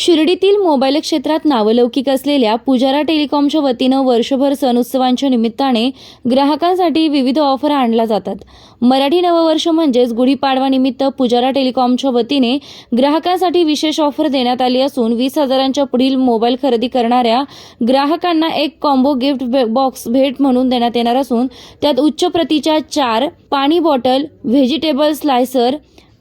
शिर्डीतील mobile क्षेत्रात नावलौकिक असलेल्या पुजारा टेलिकॉमच्या वतीनं वर्षभर सण उत्सवांच्या निमित्ताने ग्राहकांसाठी विविध ऑफर आणल्या जातात. मराठी नववर्ष म्हणजेच गुढीपाडवानिमित्त पुजारा टेलिकॉमच्या वतीने ग्राहकांसाठी विशेष ऑफर देण्यात आली असून वीस हजारांच्या पुढील मोबाईल खरेदी करणाऱ्या ग्राहकांना एक कॉम्बो गिफ्ट बॉक्स भेट म्हणून देण्यात येणार असून त्यात उच्च प्रतीच्या चार पाणी बॉटल व्हेजिटेबल स्लायसर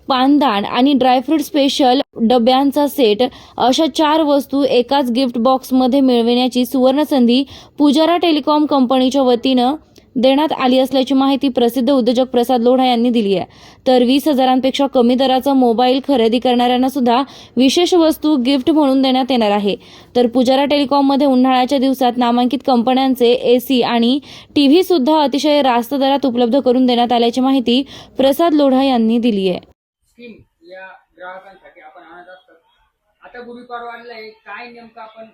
पानदान आणि ड्रायफ्रूट स्पेशल डब्यांचा सेट अशा चार वस्तू एकाच गिफ्ट बॉक्समध्ये मिळविण्याची सुवर्णसंधी पुजारा टेलिकॉम कंपनीच्या वतीनं देण्यात आली असल्याची माहिती प्रसिद्ध उद्योजक प्रसाद लोढा यांनी दिली आहे. तर वीस हजारांपेक्षा कमी दराचा मोबाईल खरेदी करणाऱ्यांना सुद्धा विशेष वस्तू गिफ्ट म्हणून देण्यात येणार आहे. तर पुजारा टेलिकॉममध्ये उन्हाळ्याच्या दिवसात नामांकित कंपन्यांचे एसी आणि टीव्ही सुद्धा अतिशय रास्त दरात उपलब्ध करून देण्यात आल्याची माहिती प्रसाद लोढा यांनी दिली आहे. स्कीम या ग्राहकांसाठी आपण आणत असतो. आता गुढीपाडवा आलेला आहे काय नेमकं आपण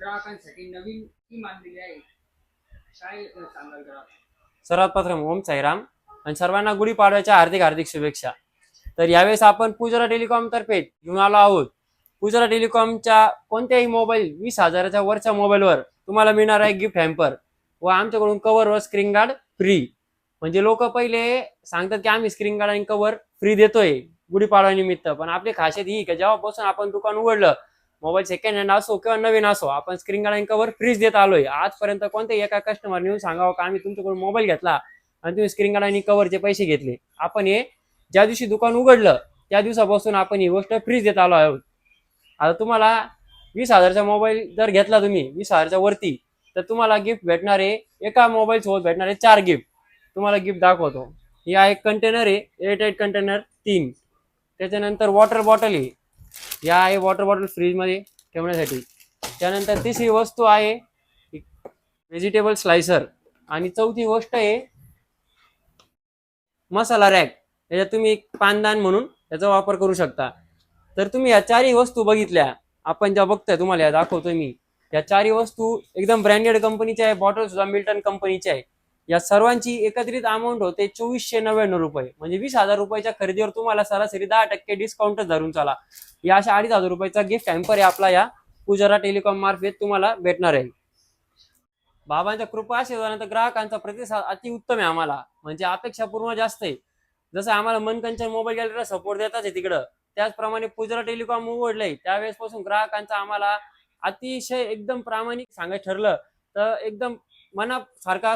ग्राहकांसाठी नवीन स्कीम आणलेली आहे? काय सांगाल ग्राहक सर्वात प्रथम ओम साईराम आणि सर्वांना गुढीपाडव्याच्या हार्दिक हार्दिक शुभेच्छा. तर यावेळेस आपण पुजरा टेलिकॉम तर्फे घेऊन आलो आहोत. पुजरा टेलिकॉमच्या कोणत्याही मोबाईल वीस हजाराच्या वरच्या मोबाईलवर तुम्हाला मिळणार आहे गिफ्ट हॅम्पर व आमच्याकडून कवर व स्क्रीन गार्ड फ्री म्हणजे लोक पहिले सांगतात की आम्ही स्क्रीन गार्ड आणि कवर फ्री देतोय गुढीपाडवा निमित्त पण आपली खासियत ही की जेव्हापासून आपण दुकान उघडलं मोबाईल सेकंड हँड असो किंवा नवीन असो आपण स्क्रीन गार्ड आणि कवर फ्रीज देत आलोय. आजपर्यंत कोणत्याही एका कस्टमर येऊन सांगावं का आम्ही तुमच्याकडून मोबाईल घेतला आणि तुम्ही स्क्रीन गार्ड आणि कव्हरचे पैसे घेतले. आपण हे ज्या दिवशी दुकान उघडलं त्या दिवसापासून आपण ही गोष्ट फ्रीज देत आलो आहोत. आता तुम्हाला वीस हजारचा मोबाईल जर घेतला तुम्ही वीस हजारच्या वरती तर तुम्हाला गिफ्ट भेटणार आहे एका मोबाईल सोबत भेटणार आहे चार गिफ्ट तुम्हाला गिफ्ट दाखवतो. ही आहे कंटेनर आहे एअरटाईट कंटेनर तीन. त्याच्यानंतर वॉटर बॉटल ही या आहे वॉटर बॉटल फ्रीजमध्ये ठेवण्यासाठी. त्यानंतर तिसरी वस्तू आहे व्हेजिटेबल स्लायसर आणि चौथी गोष्ट आहे मसाला रॅक याच्यात तुम्ही एक पानदान म्हणून याचा वापर करू शकता. तर तुम्ही या चारही वस्तू बघितल्या. आपण ज्या बघतोय तुम्हाला या दाखवतोय मी. या चारही वस्तू एकदम ब्रँडेड कंपनीच्या आहे बॉटल सुद्धा मिल्टन कंपनीच्या आहे. या सर्वांची एकत्रित अमाऊंट होते चोवीसशे नव्याण्णव रुपये. म्हणजे वीस हजार रुपयाच्या खरेदीवर तुम्हाला सरासरी दहा टक्के डिस्काउंटच धरून चला. या अशा अडीच हजार रुपयाचा गिफ्ट हॅम्पर आहे आपला या पुजारा टेलिकॉम मार्फत तुम्हाला भेटणार आहे. बाबांच्या कृपा आशीर्वादानंतर ग्राहकांचा प्रतिसाद अति उत्तम आहे आम्हाला. म्हणजे अपेक्षा पूर्ण जास्त आहे. जसं आम्हाला मनकंचन मोबाईल गॅलरीला सपोर्ट देतात आहे तिकडं. त्याचप्रमाणे पुजारा टेलिकॉम उघडलंय. त्यावेळेस पासून ग्राहकांचा आम्हाला अतिशय एकदम प्रामाणिक सांगायचं ठरलं तर एकदम मनासारखा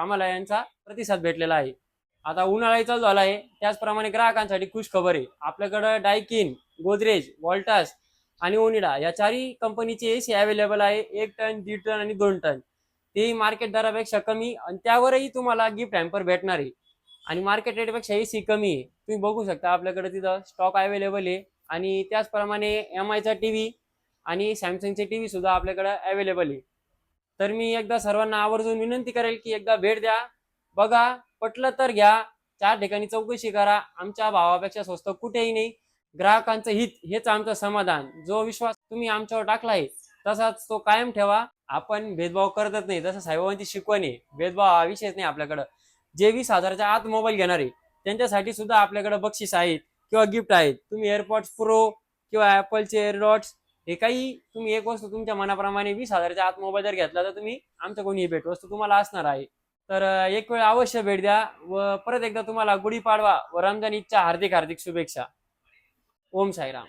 आम्हाला यांचा प्रतिसाद भेटलेला आहे. आता उन्हाळ्याचा चालू झाला आहे त्याचप्रमाणे ग्राहकांसाठी खुश खबर आहे आपल्याकडं डायकिन गोदरेज वॉल्टास आणि ओनिडा या चारही कंपनीचे एसी अवेलेबल आहे. एक टन दीड टन आणि दोन टन. तेही मार्केट दरापेक्षा कमी आणि त्यावरही तुम्हाला गिफ्ट हॅम्पर भेटणार आहे. आणि मार्केट रेटपेक्षा एसी कमी आहे. तुम्ही बघू शकता आपल्याकडे तिथं स्टॉक अवेलेबल आहे. आणि त्याचप्रमाणे एम आयचा टी व्ही आणि सॅमसंगचे टी व्ही सुद्धा आपल्याकडं अवेलेबल आहे. तर मी एकदा सर्वांना आवर्जून विनंती करेल की एकदा भेट द्या. बघा पटलं तर घ्या. चार ठिकाणी चौकशी करा. आमच्या भावापेक्षा स्वस्त कुठेही नाही. ग्राहकांचं हित हेच आमचं समाधान. जो विश्वास तुम्ही आमच्यावर टाकलाय तसाच तो कायम ठेवा. आपण भेदभाव करतच नाही. जसं साईबाबांची शिकवण आहे भेदभाव हा विषयच नाही आपल्याकडं. जे वीस हजाराच्या आत मोबाईल घेणारे त्यांच्यासाठी सुद्धा आपल्याकडे बक्षीस आहेत किंवा गिफ्ट आहेत. तुम्ही एअरपॉड्स प्रो किंवा ऍपलचे एअरडॉट्स हे काही तुम्ही एक वस्तू तुमच्या मनाप्रमाणे वीस हजाराच्या आत मोबाईल जर घेतला तर तुम्ही आमच्याकडून ही भेट वस्तू तुम्हाला असणार आहे. तर एक वेळ अवश्य भेट द्या व परत एकदा तुम्हाला गुढीपाडवा व रमजान ईदच्या हार्दिक हार्दिक शुभेच्छा. ओम साईराम.